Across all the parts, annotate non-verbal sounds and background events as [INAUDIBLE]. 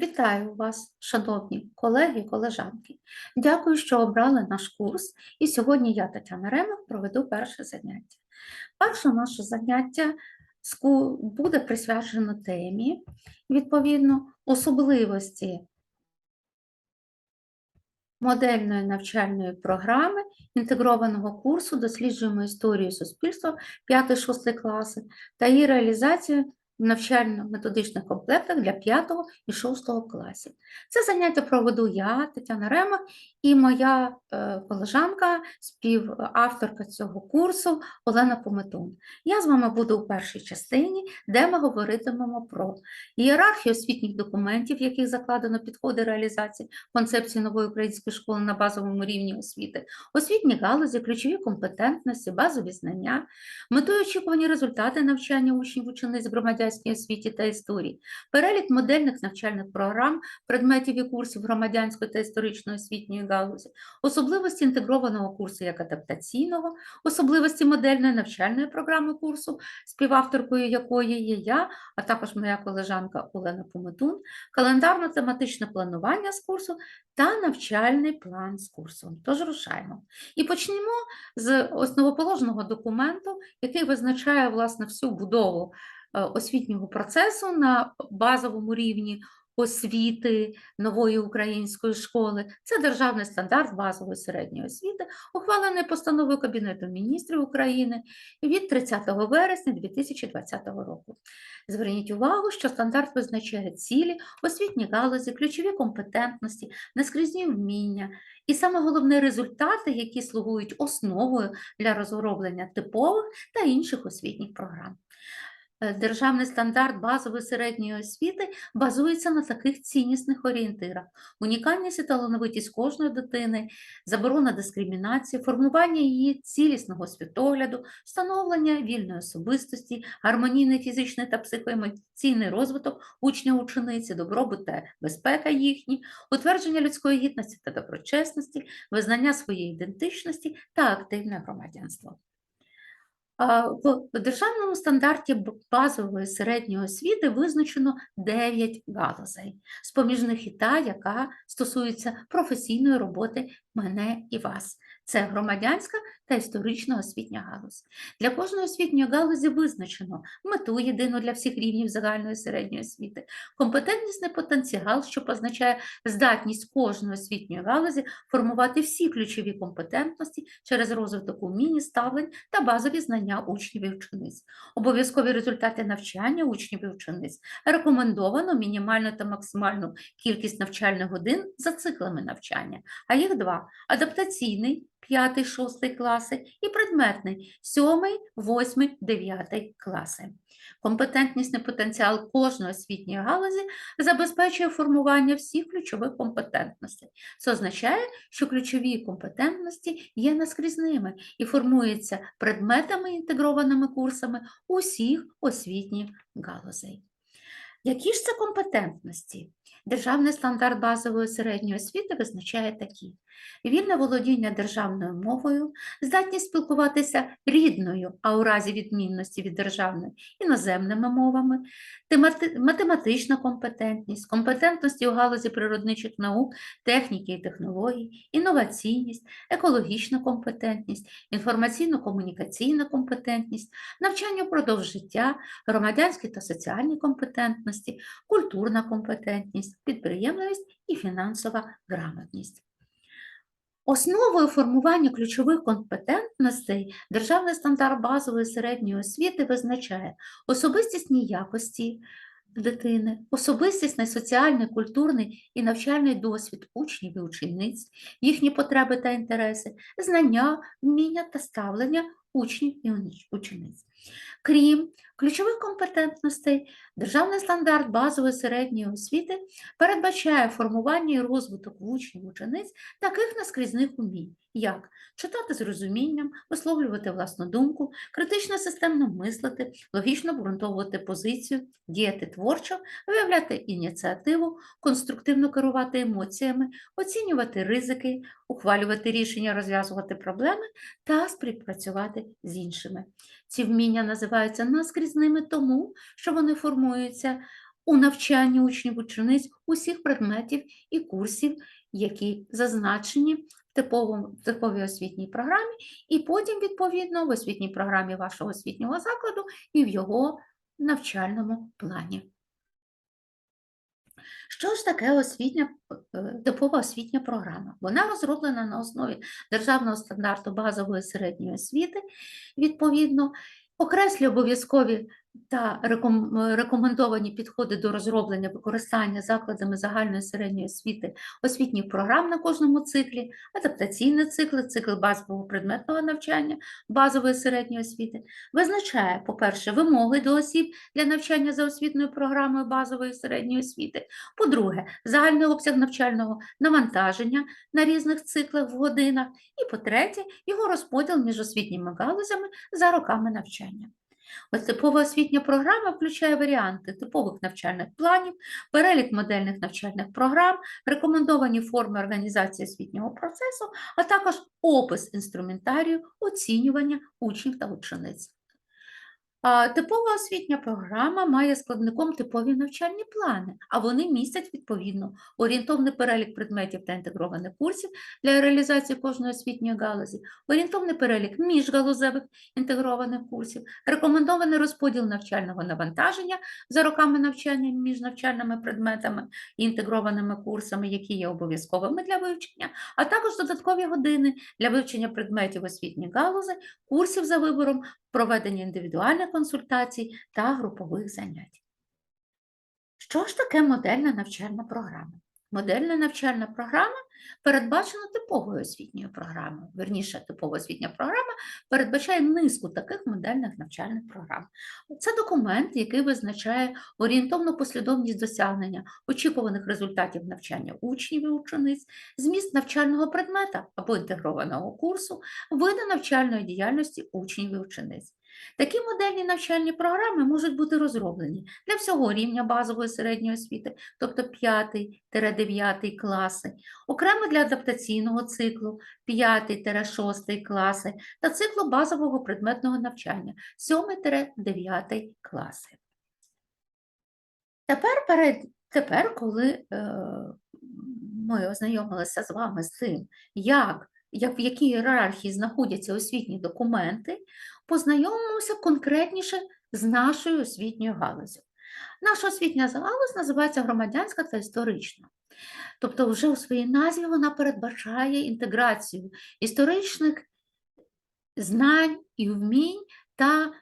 Вітаю вас, шановні колеги колежанки. Дякую, що обрали наш курс. І сьогодні я, Тетяна Ремах, проведу перше заняття. Перше наше заняття буде присвячено темі, відповідно, особливості модельної навчальної програми інтегрованого курсу Досліджуємо історію суспільства 5-6 класи та її реалізацію в навчально-методичних комплектах для 5 і 6 класів. Це заняття проведу я, Тетяна Ремах, і моя е, колежанка, співавторка цього курсу Олена Пометун. Я з вами буду у першій частині, де ми говоритимемо про ієрархію освітніх документів, в яких закладено підходи реалізації концепції нової української школи на базовому рівні освіти, освітні галузі, ключові компетентності, базові знання, метою очікувані результати навчання учнів учениць в громадянській освіті та історії, перелік модельних навчальних програм, предметів і курсів громадянської та історичної освітньої галузі, особливості інтегрованого курсу як адаптаційного, особливості модельної навчальної програми курсу, співавторкою якої є я, а також моя колежанка Олена Пометун, календарно-тематичне планування з курсу та навчальний план з курсу. Тож рушаємо. І почнемо з основоположного документу, який визначає власне всю будову освітнього процесу на базовому рівні освіти нової української школи. Це державний стандарт базової середньої освіти, ухвалений постановою Кабінету міністрів України від 30 вересня 2020 року. Зверніть увагу, що стандарт визначає цілі, освітні галузі, ключові компетентності, наскрізні вміння і саме головне результати, які слугують основою для розроблення типових та інших освітніх програм. Е, Державний стандарт базової середньої освіти базується на таких ціннісних орієнтирах: унікальність і талановитість кожної дитини, заборона дискримінації, формування її цілісного світогляду, встановлення вільної особистості, гармонійний фізичний та психоемоційний розвиток учня учениці, добробут та безпека їхні, утвердження людської гідності та доброчесності, визнання своєї ідентичності та активне громадянство. В державному стандарті базової середньої освіти визначено 9 галузей, з-поміж них і та, яка стосується професійної роботи мене і вас. Це громадянська та історична освітня галузь. Для кожної освітньої галузі визначено мету єдину для всіх рівнів загальної середньої освіти, компетентнісний потенціал, що позначає здатність кожної освітньої галузі формувати всі ключові компетентності через розвиток умінь, ставлень та базові знання учнів і учениць. Обов'язкові результати навчання учнів і учениць рекомендовано мінімальну та максимальну кількість навчальних годин за циклами навчання, а їх два – адаптаційний 5-6 класи і предметний 7, 8, 9 класи. Компетентнісний потенціал кожної освітньої галузі забезпечує формування всіх ключових компетентностей. Це означає, що ключові компетентності є наскрізними і формуються предметами інтегрованими курсами усіх освітніх галузей. Які ж це компетентності? Державний стандарт базової середньої освіти визначає такі: вільне володіння державною мовою, здатність спілкуватися рідною, а у разі відмінності від державної іноземними мовами, математична компетентність, компетентності у галузі природничих наук, техніки і технологій, інноваційність, екологічна компетентність, інформаційно-комунікаційна компетентність, навчання впродовж життя, громадянські та соціальні компетентності, культурна компетентність, підприємливість і фінансова грамотність. Основою формування ключових компетентностей державний стандарт базової середньої освіти визначає особистісні якості дитини, особистісний, соціальний, культурний і навчальний досвід учнів і учениць, їхні потреби та інтереси, знання, вміння та ставлення учнів і учениць. Крім ключових компетентностей, державний стандарт базової середньої освіти передбачає формування і розвиток учнів учениць таких наскрізних умінь, як читати з розумінням, висловлювати власну думку, критично системно мислити, логічно обґрунтовувати позицію, діяти творчо, виявляти ініціативу, конструктивно керувати емоціями, оцінювати ризики, ухвалювати рішення, розв'язувати проблеми та співпрацювати з іншими. Ці вміння називаються наскрізними тому, що вони формуються у навчанні учнів учениць усіх предметів і курсів, які зазначені в типовій освітній програмі, і потім, відповідно, в освітній програмі вашого освітнього закладу і в його навчальному плані. Що ж таке освітня, е, типова освітня програма? Вона розроблена на основі державного стандарту базової середньої освіти, відповідно, окреслює обов'язкові та реком- рекомендовані підходи до розроблення використання закладами загальної середньої освіти освітніх програм на кожному циклі, адаптаційні цикли, цикл базового предметного навчання, базової середньої освіти, визначає, по-перше, вимоги до осіб для навчання за освітньою програмою базової середньої освіти, по-друге, загальний обсяг навчального навантаження на різних циклах в годинах, і по-третє, його розподіл між освітніми галузями за роками навчання. Ось типова освітня програма включає варіанти типових навчальних планів, перелік модельних навчальних програм, рекомендовані форми організації освітнього процесу, а також опис інструментарію оцінювання учнів та учениць. Типова освітня програма має складником типові навчальні плани, а вони містять відповідно орієнтовний перелік предметів та інтегрованих курсів для реалізації кожної освітньої галузі, орієнтовний перелік міжгалузевих інтегрованих курсів, рекомендований розподіл навчального навантаження за роками навчання між навчальними предметами і інтегрованими курсами, які є обов'язковими для вивчення, а також додаткові години для вивчення предметів освітніх галузей, курсів за вибором, проведення індивідуальних консультацій та групових занять. Що ж таке модельна навчальна програма? Модельна навчальна програма передбачена типовою освітньою програмою. Верніше, типова освітня програма передбачає низку таких модельних навчальних програм. Це документ, який визначає орієнтовну послідовність досягнення очікуваних результатів навчання учнів і учениць, зміст навчального предмета або інтегрованого курсу, види навчальної діяльності учнів і учениць. Такі модельні навчальні програми можуть бути розроблені для всього рівня базової середньої освіти, тобто 5-9 класи, окремо для адаптаційного циклу 5-6 класи та циклу базового предметного навчання 7-9 класи. Тепер, перед, тепер коли е, ми ознайомилися з вами з тим, як, як в якій ієрархії знаходяться освітні документи, познайомимося конкретніше з нашою освітньою галузю. Наша освітня галузь називається громадянська та історична. Тобто, вже у своїй назві вона передбачає інтеграцію історичних знань і вмінь та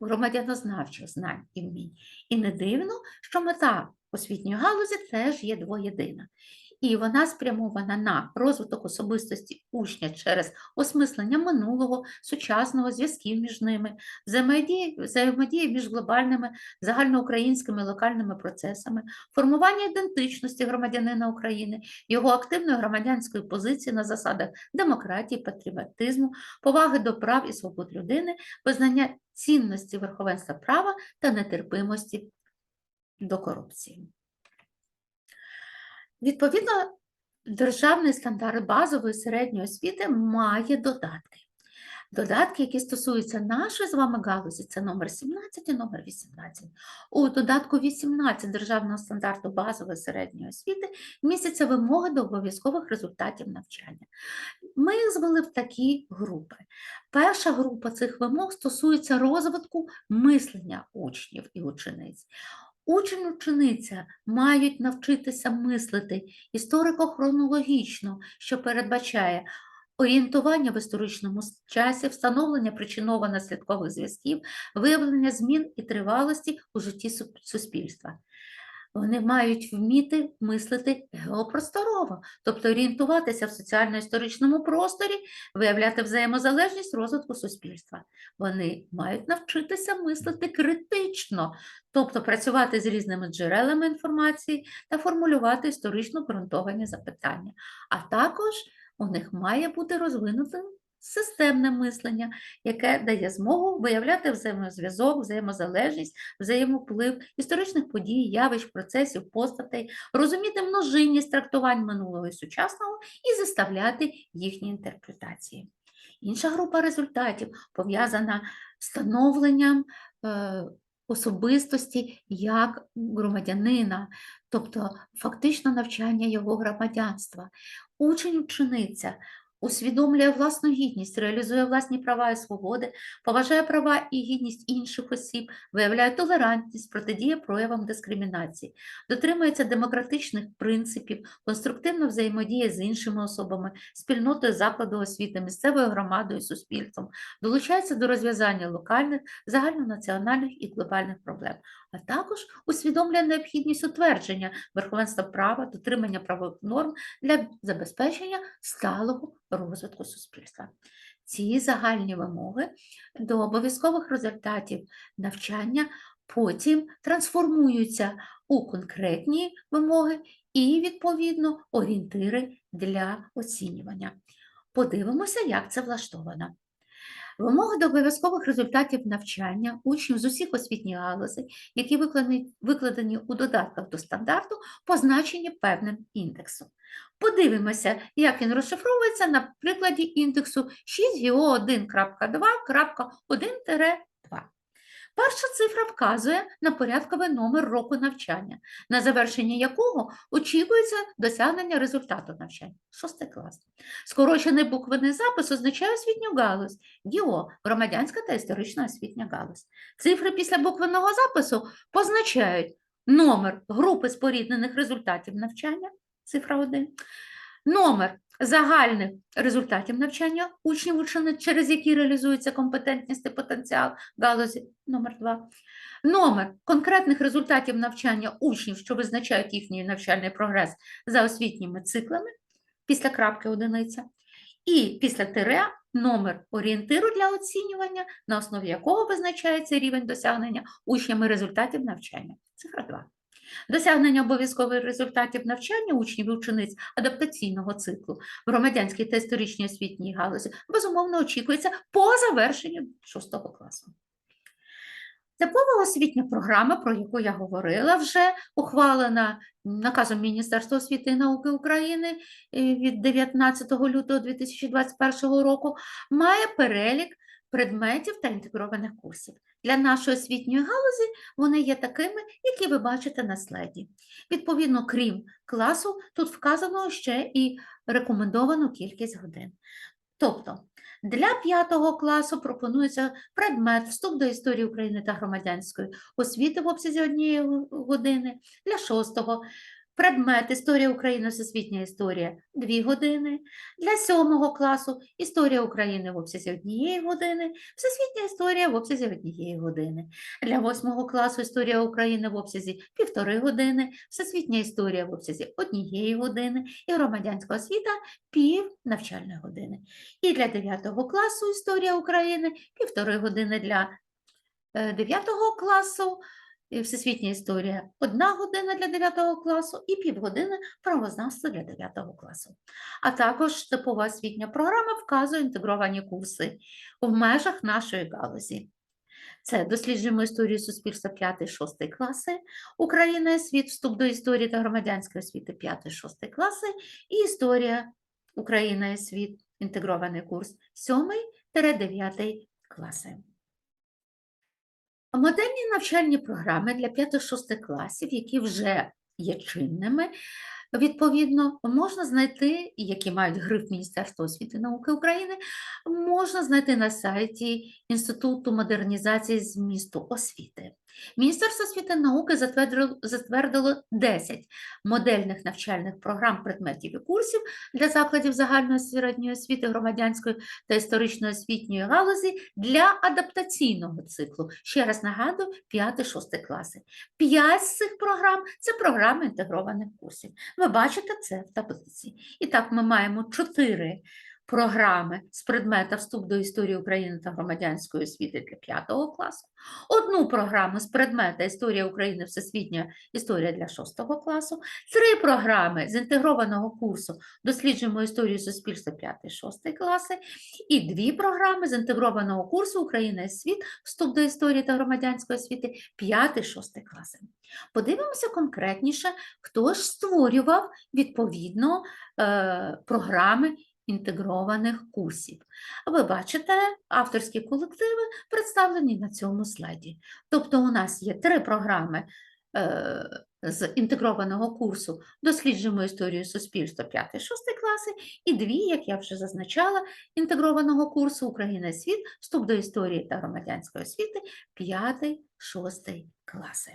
громадянознавчих знань і вмінь. І не дивно, що мета освітньої галузі теж є двоєдина. І вона спрямована на розвиток особистості учня через осмислення минулого, сучасного, зв'язків між ними, взаємодії, між глобальними, загальноукраїнськими локальними процесами, формування ідентичності громадянина України, його активної громадянської позиції на засадах демократії, патріотизму, поваги до прав і свобод людини, визнання цінності верховенства права та нетерпимості до корупції. Відповідно, державний стандарт базової середньої освіти має додатки. Додатки, які стосуються нашої з вами галузі, це номер 17 і номер 18. У додатку 18 державного стандарту базової середньої освіти містяться вимоги до обов'язкових результатів навчання. Ми їх звели в такі групи. Перша група цих вимог стосується розвитку мислення учнів і учениць. Учень учениця мають навчитися мислити історико-хронологічно, що передбачає орієнтування в історичному часі, встановлення причинно-наслідкових зв'язків, виявлення змін і тривалості у житті суспільства. Вони мають вміти мислити геопросторово, тобто орієнтуватися в соціально-історичному просторі, виявляти взаємозалежність розвитку суспільства. Вони мають навчитися мислити критично, тобто працювати з різними джерелами інформації та формулювати історично ґрунтовані запитання. А також у них має бути розвинуте системне мислення, яке дає змогу виявляти взаємозв'язок, взаємозалежність, взаємоплив історичних подій, явищ, процесів, постатей, розуміти множинність трактувань минулого і сучасного і заставляти їхні інтерпретації. Інша група результатів пов'язана з становленням е, особистості як громадянина, тобто фактично навчання його громадянства. Учень учениця усвідомлює власну гідність, реалізує власні права і свободи, поважає права і гідність інших осіб, виявляє толерантність, протидіє проявам дискримінації, дотримується демократичних принципів, конструктивно взаємодіє з іншими особами, спільнотою закладу освіти, місцевою громадою, суспільством, долучається до розв'язання локальних, загальнонаціональних і глобальних проблем, а також усвідомлює необхідність утвердження верховенства права, дотримання правових норм для забезпечення сталого розвитку суспільства. Ці загальні вимоги до обов'язкових результатів навчання потім трансформуються у конкретні вимоги і, відповідно, орієнтири для оцінювання. Подивимося, як це влаштовано. Вимоги до обов'язкових результатів навчання учнів з усіх освітніх галузей, які викладені, викладені у додатках до стандарту, позначені певним індексом. Подивимося, як він розшифровується на прикладі індексу 6GO1.2.1-2. Перша цифра вказує на порядковий номер року навчання, на завершення якого очікується досягнення результату навчання. Шостий клас. Скорочений буквений запис означає освітню галузь, ГІО – громадянська та історична освітня галузь. Цифри після буквеного запису позначають номер групи споріднених результатів навчання, цифра 1, номер загальних результатів навчання учнів учениць, через які реалізується компетентність і потенціал галузі номер 2, номер конкретних результатів навчання учнів, що визначають їхній навчальний прогрес за освітніми циклами, після крапки одиниця, і після тире номер орієнтиру для оцінювання, на основі якого визначається рівень досягнення учнями результатів навчання. Цифра 2. Досягнення обов'язкових результатів навчання учнів і учениць адаптаційного циклу в громадянській та історичній освітній галузі безумовно очікується по завершенню 6 класу. Типова освітня програма, про яку я говорила, вже ухвалена наказом Міністерства освіти і науки України е, від 19 лютого 2021 року, має перелік предметів та інтегрованих курсів. Для нашої освітньої галузі вони є такими, які ви бачите на слайді. Відповідно, крім класу, тут вказано ще і рекомендовану кількість годин. Тобто, для п'ятого класу пропонується предмет вступ до історії України та громадянської освіти в обсязі однієї години, для шостого предмет Історія України, Всесвітня історія 2 години, для сьомого класу Історія України в обсязі однієї години, Всесвітня історія в обсязі однієї години, для восьмого класу Історія України в обсязі півтори години, Всесвітня історія в обсязі однієї години і громадянська освіта пів навчальної години. І для 9 класу Історія України півтори години. Для 9 класу і Всесвітня історія одна година для 9 класу і півгодини правознавства для 9 класу. А також типова освітня програма вказує інтегровані курси в межах нашої галузі. Це досліджуємо історію суспільства 5-6 класи, Україна і світ, вступ до історії та громадянської освіти 5-6 класи і історія Україна і світ, інтегрований курс 7-9 класи. Модельні навчальні програми для 5-6 класів, які вже є чинними, відповідно, можна знайти, які мають гриф Міністерства освіти і науки України, можна знайти на сайті Інституту модернізації змісту освіти. Міністерство освіти і науки затвердило, затвердило 10 модельних навчальних програм предметів і курсів для закладів загальної середньої освіти, громадянської та історичної освітньої галузі для адаптаційного циклу. Ще раз нагадую, 5-6 класи. П'ять з цих програм це програми інтегрованих курсів. Ви бачите це в таблиці. І так, ми маємо 4 програми з предмета вступ до історії України та громадянської освіти для 5 класу, одну програму з предмета Історія України, Всесвітня історія для 6 класу, три програми з інтегрованого курсу Досліджуємо історію суспільства 5-6 класи, і дві програми з інтегрованого курсу Україна і світ, вступ до історії та громадянської освіти. 5-6 класи. Подивимося конкретніше, хто ж створював відповідно е, програми інтегрованих курсів. Ви бачите, авторські колективи представлені на цьому слайді. Тобто у нас є три програми е, з інтегрованого курсу «Досліджуємо історію суспільства 5-6 класи і дві, як я вже зазначала, інтегрованого курсу Україна і світ, вступ до історії та громадянської освіти 5-6 класи.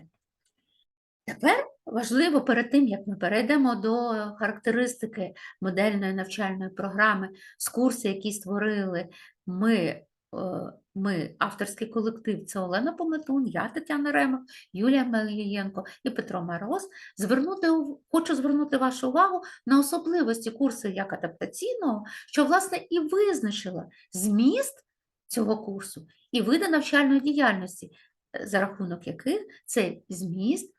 Тепер важливо перед тим, як ми перейдемо до характеристики модельної навчальної програми з курсу, які створили ми, е, ми авторський колектив, це Олена Пометун, я Тетяна Ремах, Юлія Мелієнко і Петро Мороз, звернути, хочу звернути вашу увагу на особливості курсу як адаптаційного, що, власне, і визначила зміст цього курсу і види навчальної діяльності, за рахунок яких цей зміст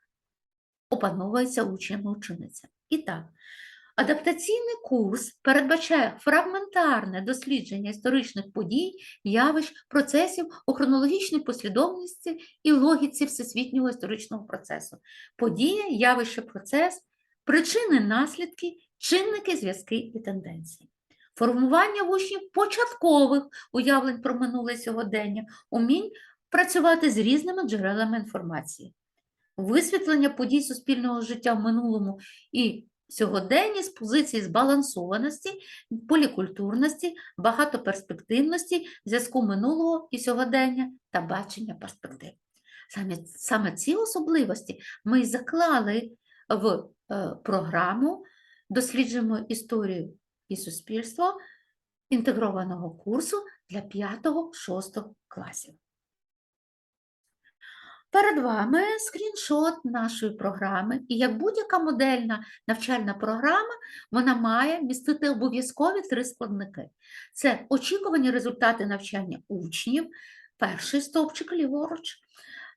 опановується учнями ученицями. І так, адаптаційний курс передбачає фрагментарне дослідження історичних подій, явищ, процесів у хронологічній послідовності і логіці всесвітнього історичного процесу. Подія, явище, процес, причини, наслідки, чинники, зв'язки і тенденції. Формування в учнів початкових уявлень про минуле сьогодення, умінь працювати з різними джерелами інформації висвітлення подій суспільного життя в минулому і сьогоденні з позиції збалансованості, полікультурності, багатоперспективності, зв'язку минулого і сьогодення та бачення перспектив. Саме, саме ці особливості ми заклали в е, програму Досліджуємо історію і суспільство інтегрованого курсу для 5-6 класів. Перед вами скріншот нашої програми, і як будь-яка модельна навчальна програма, вона має містити обов'язкові три складники: це очікувані результати навчання учнів, перший стовпчик ліворуч.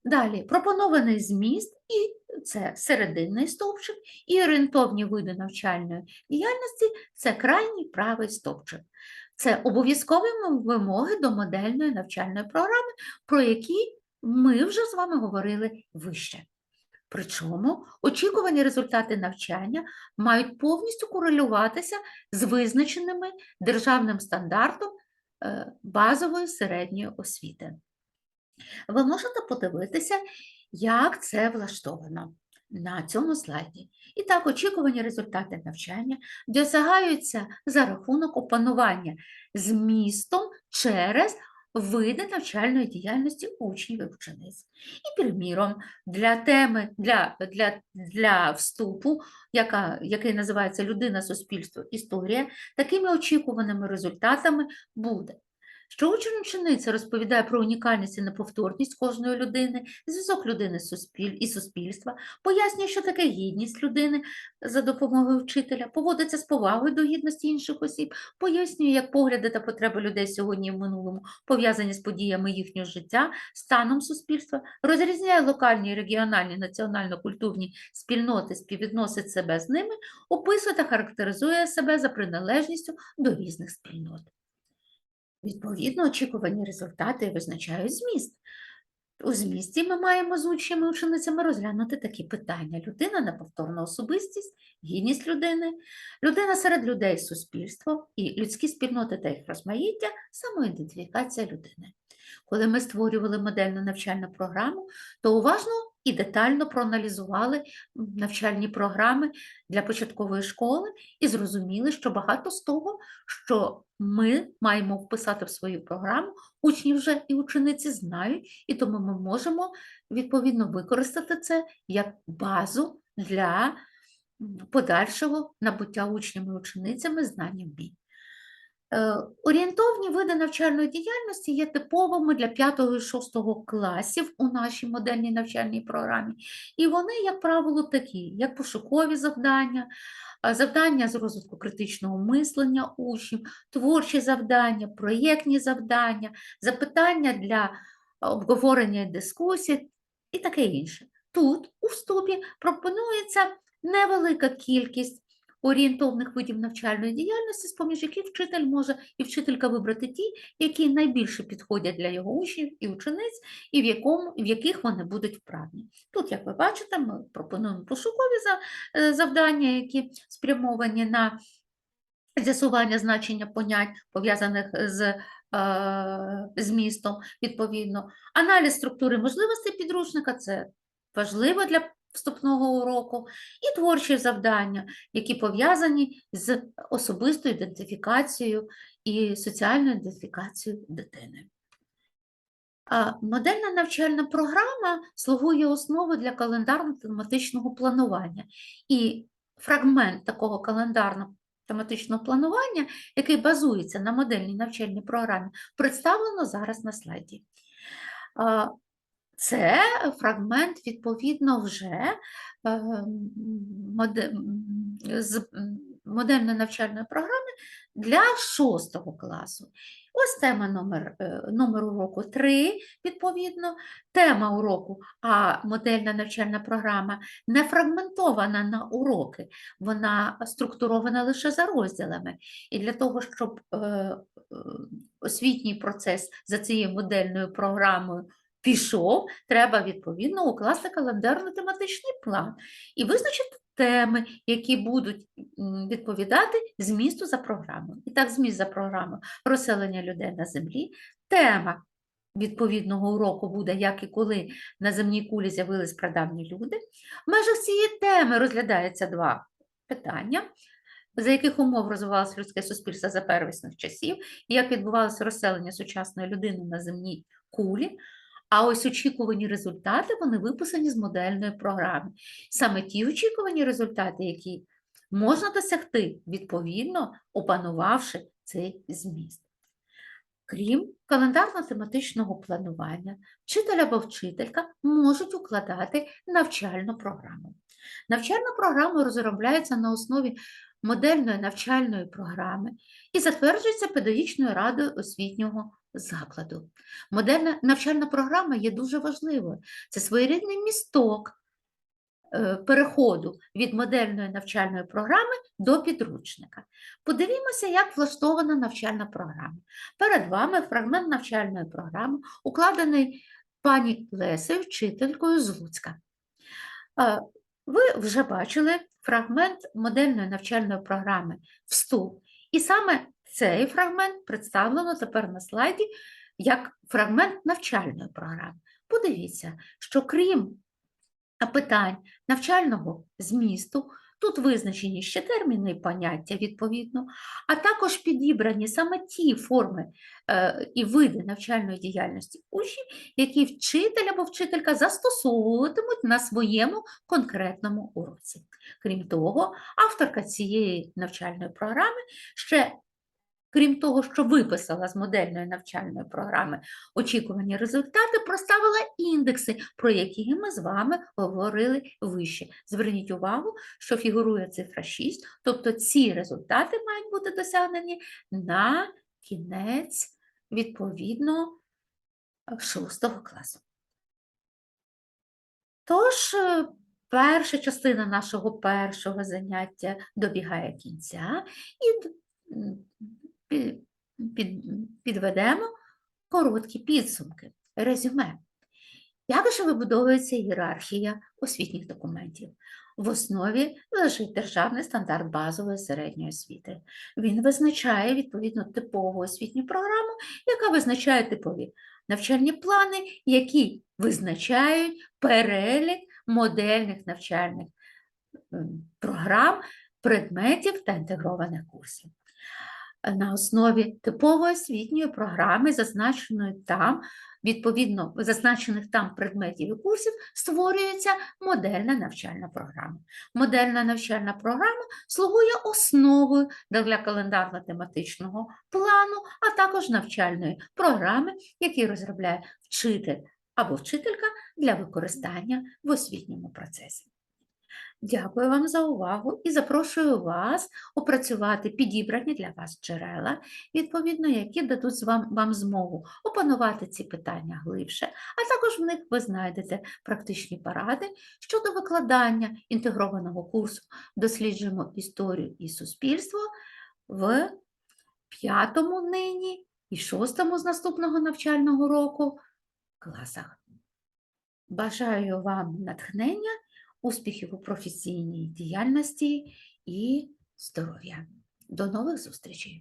Далі пропонований зміст, і це серединний стовпчик, і орієнтовні види навчальної діяльності це крайній правий стовпчик. Це обов'язкові вимоги до модельної навчальної програми, про які ми вже з вами говорили вище. Причому очікувані результати навчання мають повністю корелюватися з визначеними державним стандартом е, базової середньої освіти. Ви можете подивитися, як це влаштовано на цьому слайді. І так, очікувані результати навчання досягаються за рахунок опанування змістом через види навчальної діяльності учнів і учениць. І, приміром, для теми, для, для, для вступу, яка, який називається Людина, суспільство, історія, такими очікуваними результатами буде. Що учениця розповідає про унікальність і неповторність кожної людини, зв'язок людини і суспільства, пояснює, що таке гідність людини за допомогою вчителя, поводиться з повагою до гідності інших осіб, пояснює, як погляди та потреби людей сьогодні і в минулому пов'язані з подіями їхнього життя, станом суспільства, розрізняє локальні, регіональні, національно-культурні спільноти, співвідносить себе з ними, описує та характеризує себе за приналежністю до різних спільнот. Відповідно, очікувані результати визначають зміст. У змісті ми маємо з учнями ученицями розглянути такі питання: людина неповторна особистість, гідність людини, людина серед людей, суспільство і людські спільноти та їх розмаїття, самоідентифікація людини. Коли ми створювали модельну навчальну програму, то уважно і детально проаналізували навчальні програми для початкової школи і зрозуміли, що багато з того, що ми маємо вписати в свою програму, учні вже і учениці знають, і тому ми можемо відповідно використати це як базу для подальшого набуття учнями і ученицями знань вмінь. Е, Орієнтовні види навчальної діяльності є типовими для 5 і 6 класів у нашій модельній навчальній програмі. І вони, як правило, такі, як пошукові завдання, завдання з розвитку критичного мислення учнів, творчі завдання, проєктні завдання, запитання для обговорення і дискусій і таке інше. Тут у вступі пропонується невелика кількість орієнтовних видів навчальної діяльності, з-поміж яких вчитель може і вчителька вибрати ті, які найбільше підходять для його учнів і учениць, і в, якому, в яких вони будуть вправні. Тут, як ви бачите, ми пропонуємо пошукові е, завдання, які спрямовані на з'ясування значення понять, пов'язаних з е, змістом, відповідно. Аналіз структури можливостей підручника це важливо для вступного уроку, і творчі завдання, які пов'язані з особистою ідентифікацією і соціальною ідентифікацією дитини. Модельна навчальна програма слугує основою для календарно-тематичного планування. І фрагмент такого календарно-тематичного планування, який базується на модельній навчальній програмі, представлено зараз на слайді. Це фрагмент, відповідно, вже е, з модельної навчальної програми для шостого класу. Ось тема номер, е, номер уроку 3, відповідно, тема уроку, а модельна навчальна програма не фрагментована на уроки, вона структурована лише за розділами. І для того, щоб е, освітній процес за цією модельною програмою пішов, треба відповідно укласти календарно-тематичний план і визначити теми, які будуть відповідати змісту за програмою. І так, зміст за програмою розселення людей на землі. Тема відповідного уроку буде, як і коли на земній кулі з'явились прадавні люди. В межах цієї теми розглядається два питання. За яких умов розвивалося людське суспільство за первісних часів, і як відбувалося розселення сучасної людини на земній кулі, а ось очікувані результати вони виписані з модельної програми. Саме ті очікувані результати, які можна досягти, відповідно опанувавши цей зміст. Крім календарно-тематичного планування, вчитель або вчителька можуть укладати навчальну програму. Навчальна програма розробляється на основі модельної навчальної програми і затверджується педагогічною радою освітнього закладу. Модельна навчальна програма є дуже важливою. Це своєрідний місток е, переходу від модельної навчальної програми до підручника. Подивімося, як влаштована навчальна програма. Перед вами фрагмент навчальної програми, укладений пані Лесею, вчителькою з Луцька. Е, Ви вже бачили фрагмент модельної навчальної програми Вступ. І саме цей фрагмент представлено тепер на слайді як фрагмент навчальної програми. Подивіться, що крім питань навчального змісту, тут визначені ще терміни і поняття відповідно, а також підібрані саме ті форми е, і види навчальної діяльності учнів, які вчитель або вчителька застосовуватимуть на своєму конкретному уроці. Крім того, авторка цієї навчальної програми ще Крім того, що виписала з модельної навчальної програми очікувані результати, проставила індекси, про які ми з вами говорили вище. Зверніть увагу, що фігурує цифра 6, тобто ці результати мають бути досягнені на кінець відповідно 6 класу. Тож, е, перша частина нашого першого заняття добігає кінця і [CLEARS THROAT] під, підведемо короткі підсумки, резюме. Як же вибудовується ієрархія освітніх документів? В основі лежить державний стандарт базової середньої освіти. Він визначає відповідно типову освітню програму, яка визначає типові навчальні плани, які визначають перелік модельних навчальних програм, предметів та інтегрованих курсів. На основі типової освітньої програми, зазначеної там, відповідно зазначених там предметів і курсів, створюється модельна навчальна програма. Модельна навчальна програма слугує основою для календарно-тематичного плану, а також навчальної програми, які розробляє вчитель або вчителька для використання в освітньому процесі. Дякую вам за увагу і запрошую вас опрацювати підібрані для вас джерела, відповідно, які дадуть вам, вам змогу опанувати ці питання глибше, а також в них ви знайдете практичні поради щодо викладання інтегрованого курсу Досліджуємо історію і суспільство в п'ятому нині і шостому з наступного навчального року класах. Бажаю вам натхнення успіхів у професійній діяльності і здоров'я. До нових зустрічей!